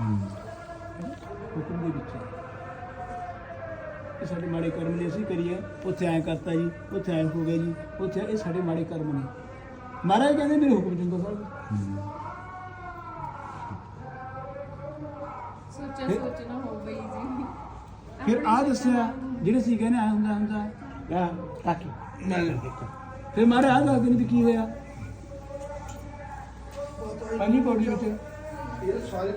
ਹੁਕਮ ਦੇ ਵਿੱਚ ਇਹ ਸਾਡੇ ਮਾੜੇ ਕਰਮ ਨੇ ਅਸੀਂ ਕਰੀਏ ਉੱਥੇ ਐਂ ਕਰਤਾ ਜੀ ਉੱਥੇ ਐਂ ਹੋ ਗਿਆ ਜੀ ਉੱਥੇ ਇਹ ਸਾਡੇ ਮਾੜੇ ਕਰਮ ਨੇ। ਮਹਾਰਾਜ ਕਹਿੰਦੇ ਮੇਰੇ ਹੁਕਮ ਚੰਗਾ ਸਾਹਿਬ ਸੋਚਿਆ ਫਿਰ- ਸੋਚਣਾ ਹੋ ਗਈ ਜੀ। ਫਿਰ ਆ ਦੱਸਿਆ ਜਿਹੜੇ ਸੀ ਕਹਿੰਦੇ ਆ ਹੁੰਦਾ ਹੁੰਦਾ ਆ ਤਾਕੀ ਫਿਰ ਮਹਾਰਾਜ ਆ ਦੱਸ ਦਿਨ ਵੀ ਕੀ ਹੋਇਆ। ਪੰਜੀ ਪੌੜੀ ਵਿੱਚ ਖਾਲੀ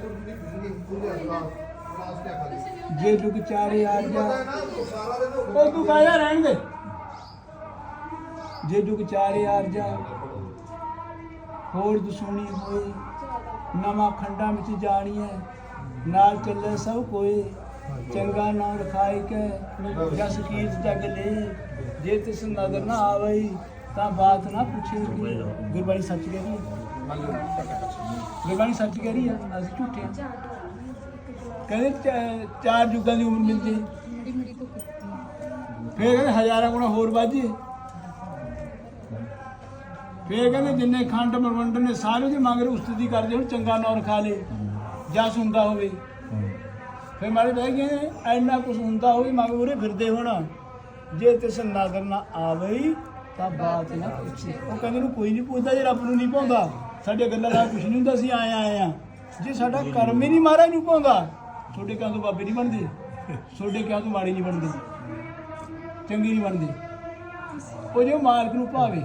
ਜੇ ਲੋਕ ਚਾਰੇ ਹੈ ਨਾ ਉਹ ਤੂੰ ਕਾਇਆ ਰਹਿਣ ਦੇ ਜੇ ਜੁਗ ਚਾਰੇ ਆਰ ਜਾ ਹੋਰ ਦੁਸ਼ਮਣੀ ਹੋਏ ਨਵਾਂ ਖੰਡਾਂ ਵਿੱਚ ਜਾਣੀਐ ਨਾਲ ਚੱਲੇ ਸਭ ਕੋਏ ਚੰਗਾ ਨਾਮ ਰਖਾਇ ਕੇ ਜਸ ਕੀਰਤ ਜਗ ਲੈ। ਜੇ ਤਿਸ ਨਦਰ ਨਾ ਆਵਈ ਤਾਂ ਬਾਤ ਨਾ ਪੁੱਛੇ ਗੁਰਬਾਣੀ ਸੱਚ ਕਹਿ। ਰਹੀ ਹੈ ਗੁਰਬਾਣੀ ਸੱਚ ਕਹਿ ਰਹੀ ਹੈ ਅਸੀਂ ਝੂਠੇ ਹਾਂ ਕਹਿੰਦੇ ਚਾ- ਚਾਰ ਯੁੱਗਾਂ ਦੀ ਉਮਰ ਮਿਲਦੀ ਹੈ। ਮੜੀ ਕਹਿੰਦੇ ਹਜ਼ਾਰਾਂ ਗੁਣਾ ਹੋਰ ਵਾਧੀ ਫੇਰ ਕਹਿੰਦੇ ਜਿੰਨੇ ਖੰਡ ਮਰਵੰਡ ਨੇ ਸਾਰੇ ਦੀ ਮੰਗ ਰਹੇ ਉਸਤਤੀ ਕਰਦੇ, ਹੁਣ ਚੰਗਾ ਨੌਰ ਖਾ ਲੇ ਜਾਂ ਸੁੰਦਾ ਹੋਵੇ। ਫਿਰ ਮਾਰੇ ਬਹਿ ਗਏ ਐਨਾ ਕੁਛ ਹੁੰਦਾ ਹੋਵੇ ਮੰਗ ਉਰੇ ਫਿਰਦੇ ਹੋਣਾ। ਜੇ ਤਿਸ ਨਜ਼ਰ ਨਾ ਆਵੇ ਤਾਂ ਬਾਤ ਨਾ ਪੁੱਛੇ। ਉਹ ਕਹਿੰਦੇ ਨੂੰ ਕੋਈ ਨਹੀਂ ਪੁੱਛਦਾ ਜੇ ਰੱਬ ਨੂੰ ਨਹੀਂ ਪਾਉਂਦਾ ਸਾਡੇ ਗੱਲਾਂ ਦਾ ਕੁਛ ਨਹੀਂ ਹੁੰਦਾ ਸੀ ਆਏ ਆਏ ਆ ਜੇ ਸਾਡਾ ਕਰਮ ਹੀ ਨਹੀਂ ਮਹਾਰਾਜ ਨੂੰ ਪਾਉਂਦਾ ਤੁਹਾਡੇ ਕਿਉਂ ਤੋਂ ਬਾਬੇ ਨਹੀਂ ਬਣਦੇ। ਤੁਹਾਡੇ ਕਿਉਂ ਤੋਂ ਮਾੜੇ ਨਹੀਂ ਬਣਦੇ। ਚੰਗੀ ਨਹੀਂ ਬਣਦੀ। ਉਹ ਜੋ ਮਾਲਕ ਨੂੰ ਭਾਵੇ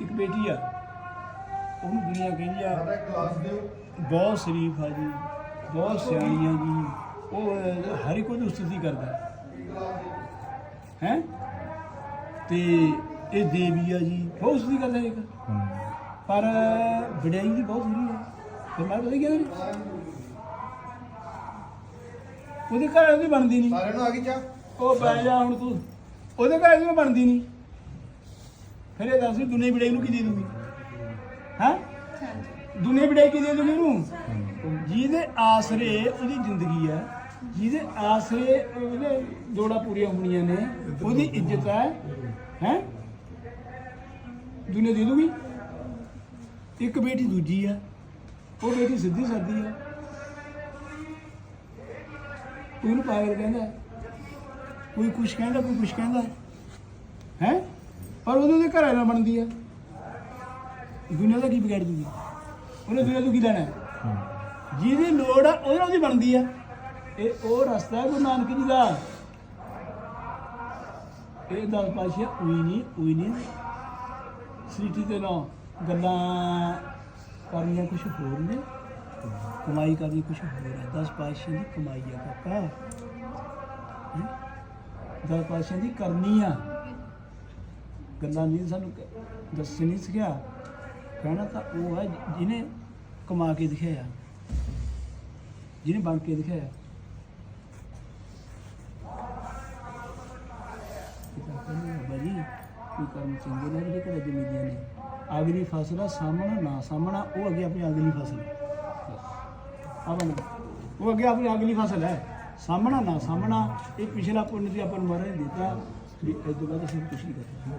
ਇੱਕ ਬੇਟੀ ਆ ਉਹਨੂੰ ਦੁਨੀਆ ਕਹਿੰਦੀ ਆ ਬਹੁਤ ਸ਼ਰੀਫ ਆ ਜੀ ਬਹੁਤ ਸਿਆਣੀ ਆ ਜੀ। ਉਹ ਹਰ ਇੱਕ ਉਹਦੀ ਉਸਤਤੀ ਕਰਦਾ। ਹੈ? ਤੇ ਇਹ ਦੇਵੀ ਆ ਜੀ ਬਹੁਤ ਉਸਤਤੀ ਕਰਦਾ ਇੱਕ। ਪਰ ਵਡਿਆਈ ਦੀ ਬਹੁਤ ਥੋੜੀ ਹੈ। ਤੇ ਮੈਂ ਤਾਂ ਇਹ ਕਹਿੰਦਾ ਨਹੀਂ ਉਹਦੇ ਘਰ ਉਹਦੀ ਬਣਦੀ ਨਹੀਂ। ਸਾਰਿਆਂ ਨੂੰ ਆ ਗਈ ਚਾਹ? ਉਹ ਬਹਿ ਜਾ ਹੁਣ ਤੂੰ। ਉਹਦੇ ਘਰ ਇਹਨੂੰ ਬਣਦੀ ਨਹੀਂ। ਫਿਰ ਇਹ ਦੱਸ ਦੁਨੀਆ ਵਿੜਾਈ ਨੂੰ ਕੀ ਦੇ ਦੂਗੀ? ਹਾਂ? ਦੁਨੀਆ ਵਿੜਾਈ ਕੀ ਦੇ ਦੂਗੀ ਇਹਨੂੰ ਜਿਹਦੇ ਆਸਰੇ ਉਹਦੀ ਜ਼ਿੰਦਗੀ ਹੈ। ਜਿਹਦੇ ਆਸਰੇ ਉਹਦੇ ਜੋੜਾ ਪੂਰੀਆਂ ਹੋਣੀਆਂ ਨੇ ਉਹਦੀ ਇੱਜ਼ਤ ਹੈ ਹੈ? ਦੁਨੀਆ ਦੇ ਦੂਗੀ? ਇੱਕ ਬੇਟੀ ਦੂਜੀ ਆ ਉਹ ਬੇਟੀ ਸਿੱਧੀ ਸਾਦੀ ਆ। ਕੋਈ ਨੂੰ ਪਾਗਲ ਕਹਿੰਦਾ। ਕੋਈ ਕੁਛ ਕਹਿੰਦਾ ਕੋਈ ਕੁਛ ਕਹਿੰਦਾ ਹੈ? ਪਰ ਉਹਦੇ ਦੇ ਘਰ ਨਾਲ ਬਣਦੀ ਆ। ਦੁਨੀਆ ਦਾ ਕੀ ਵਿਗਾੜ ਦੂਗੀ? ਉਹਨੇ ਦੁਨੀਆ ਤੋਂ ਕੀ ਲੈਣਾ? ਜਿਹਦੀ ਲੋੜ ਆ ਉਹਦੇ ਨਾਲ ਦੀ ਬਣਦੀ ਆ। ਇਹ ਉਹ ਰਸਤਾ ਹੈ ਗੁਰੂ ਨਾਨਕ ਜੀ ਦਾ। ਇਹ ਦਸ ਪਾਸ਼ਾ ਉਹੀ ਨਹੀਂ ਉਈ ਨਹੀਂ। ਸਿਟੀ ਦੇ ਨਾਲ ਗੱਲਾਂ ਕਰਨੀਆਂ ਕੁਝ ਹੋਰ ਨੇ। ਕਮਾਈ ਕਰਨੀ ਕੁਝ ਹੋਰ ਹੈ। ਦਸ ਪਾਸ਼ਾ ਦੀ ਕਮਾਈ ਆ ਕਾਕਾ। ਦਸ ਪਾਸ਼ਾ ਦੀ ਕਰਨੀ ਆ। ਗੱਲਾਂ ਨਹੀਂ ਸਾਨੂੰ ਦੱਸ ਨਹੀਂ ਸਿਖਿਆ ਕਹਿਣਾ ਤਾਂ ਉਹ ਹੈ ਜਿਹਨੇ ਕਮਾ ਕੇ ਦਿਖਾਇਆ। ਜਿਹਨੇ ਬਣ ਕੇ ਦਿਖਾਇਆ। ਕੀ ਕਰਮ ਚੰਗੇ ਨੇ ਜਿਹੜੇ ਘਰੇ ਜਮੀਦੀਆਂ ਨੇ। ਅਗਲੀ ਫਸਲ ਆ, ਸਾਹਮਣਾ ਨਾ ਸਾਹਮਣਾ ਉਹ ਅੱਗੇ ਆਪਣੀ ਅਗਲੀ ਫਸਲ। ਆ ਉਹ ਅੱਗੇ ਆਪਣੀ ਅਗਲੀ ਫਸਲ ਹੈ। ਸਾਹਮਣਾ ਨਾ ਸਾਹਮਣਾ ਇਹ ਪਿਛਲਾ ਪੁੰਨ ਵੀ ਆਪਾਂ ਨੂੰ ਦਿੱਤਾ ਵੀ ਇਸ ਤੋਂ ਬਾਅਦ ਅਸੀਂ ਕੁਛ ਨਹੀਂ ਕਰਨਾ